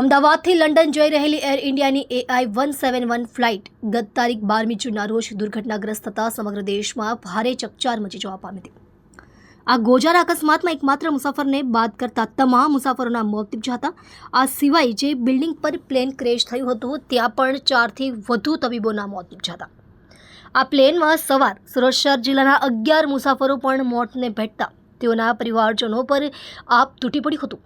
અમદાવાદથી લંડન જઈ રહેલી એર ઇન્ડિયાની AI one seven one flight ગત તારીખ બારમી જૂનના રોજ દુર્ઘટનાગ્રસ્ત થતાં સમગ્ર દેશમાં ભારે ચકચાર મચી જવા પામી હતી. આ ગોજાર અકસ્માતમાં એકમાત્ર મુસાફરને બાદ કરતા તમામ મુસાફરોના મોત નીપજ્યા હતા આ સિવાય જે બિલ્ડિંગ પર પ્લેન ક્રેશ થયું હતું, ત્યાં પણ ચારથી વધુ તબીબોના મોત નીપજ્યા હતા આ પ્લેનમાં સવાર સુરત જિલ્લાના અગિયાર મુસાફરો પણ મોતને ભેટતા. તેઓના પરિવારજનો પર આપ તૂટી પડ્યું હતું.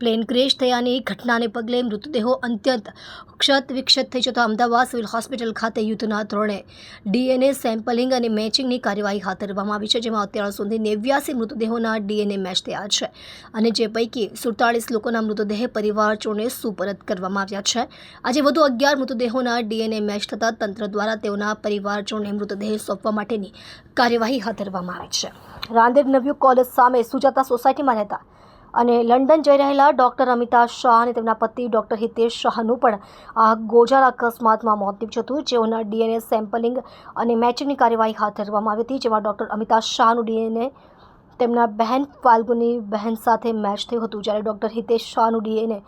પ્લેન ક્રેશ થયાની ઘટનાને પગલે મૃતદેહો અત્યંત ક્ષત વિક્ષત થઈ જતા અમદાવાદ સિવિલ હોસ્પિટલ ખાતે યુદ્ધના ધોરણે ડીએનએ સેમ્પલિંગ અને મેચિંગની કાર્યવાહી હાથ ધરવામાં આવી છે, જેમાં અત્યાર સુધી નેવ્યાસી મૃતદેહોના ડીએનએ મેચ થયા છે અને જે પૈકી સુડતાળીસ લોકોના મૃતદેહ પરિવારજોને સુપરત કરવામાં આવ્યા છે. આજે વધુ અગિયાર મૃતદેહોના ડીએનએ મેચ થતાં તંત્ર દ્વારા તેઓના પરિવારજોને મૃતદેહ સોંપવા માટેની કાર્યવાહી હાથ ધરવામાં આવી છે. રાંદેર નવ્યુ કોલેજ સામે સુજાતા સોસાયટીમાં રહેતા અને લંડન જઈ રહેલા ડૉક્ટર અમિતા શાહ અને તેમના પતિ ડૉક્ટર હિતેશ શાહનું પણ આ ગોજાર અકસ્માતમાં મોત નીપજ્યું હતું. જેઓના ડીએનએ સેમ્પલિંગ અને મેચિંગની કાર્યવાહી હાથ ધરવામાં આવી હતી, જેમાં ડૉક્ટર અમિતા શાહનું ડીએનએ તેમના બહેન ફાલ્ગુની બહેન સાથે મેચ થયું હતું. જ્યારે ડૉક્ટર હિતેશ શાહનું ડીએનએ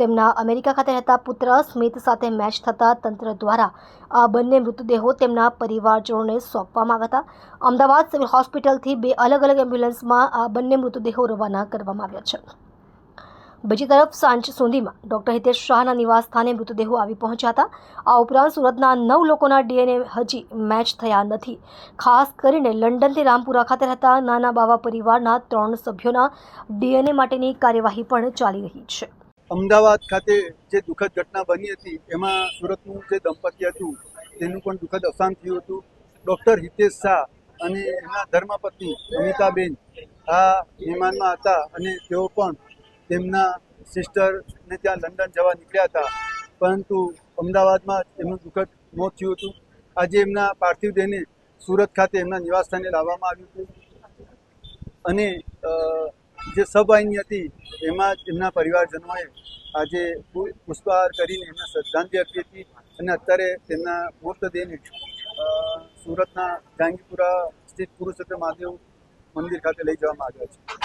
તેમના અમેરિકા ખાતે રહેતા પુત્ર સ્મિત સાથે મેચ થતાં તંત્ર દ્વારા આ બંને મૃતદેહો તેમના પરિવારજનોને સોંપવામાં આવ્યા હતા. અમદાવાદ સિવિલ હોસ્પિટલથી બે અલગ અલગ એમ્બ્યુલન્સમાં આ બંને મૃતદેહો રવાના કરવામાં આવ્યા છે. બીજી તરફ સાંજ સુધીમાં ડૉક્ટર હિતેશ શાહના નિવાસ સ્થાને મૃતદેહો આવી પહોંચ્યા હતા. આ ઉપરાંત સુરતના નવ લોકોના ડીએનએ હજી મેચ થયા નથી. ખાસ કરીને લંડનથી રામપુરા ખાતે રહેતા નાના બાવા પરિવારના ત્રણ સભ્યોના ડીએનએ માટેની કાર્યવાહી પણ ચાલી રહી છે. અમદાવાદ ખાતે જે દુઃખદ ઘટના બની હતી, એમાં સુરતનું જે દંપતી હતું, તેનું પણ દુઃખદ અવસાન થયું હતું. ડૉક્ટર હિતેશ શાહ અને એમના ધર્મપત્ની અમિતાબેન આ વિમાનમાં હતા અને તેઓ પણ તેમના સિસ્ટરને ત્યાં લંડન જવા નીકળ્યા હતા. પરંતુ અમદાવાદમાં એમનું દુઃખદ મોત થયું હતું. આજે એમના પાર્થિવ દેહને સુરત ખાતે એમના નિવાસસ્થાને લાવવામાં આવ્યું હતું. અને જે સબવાહિની હતી, એમાં જ એમના પરિવારજનોએ આજે પુષ્પહાર કરીને એમને શ્રદ્ધાંજલિ આપી હતી અને અત્યારે તેમના મૃતદેહને સુરતના જાંગીપુરા સ્થિત પુરુષોત્તમ મહાદેવ મંદિર ખાતે લઈ જવામાં આવ્યા છે.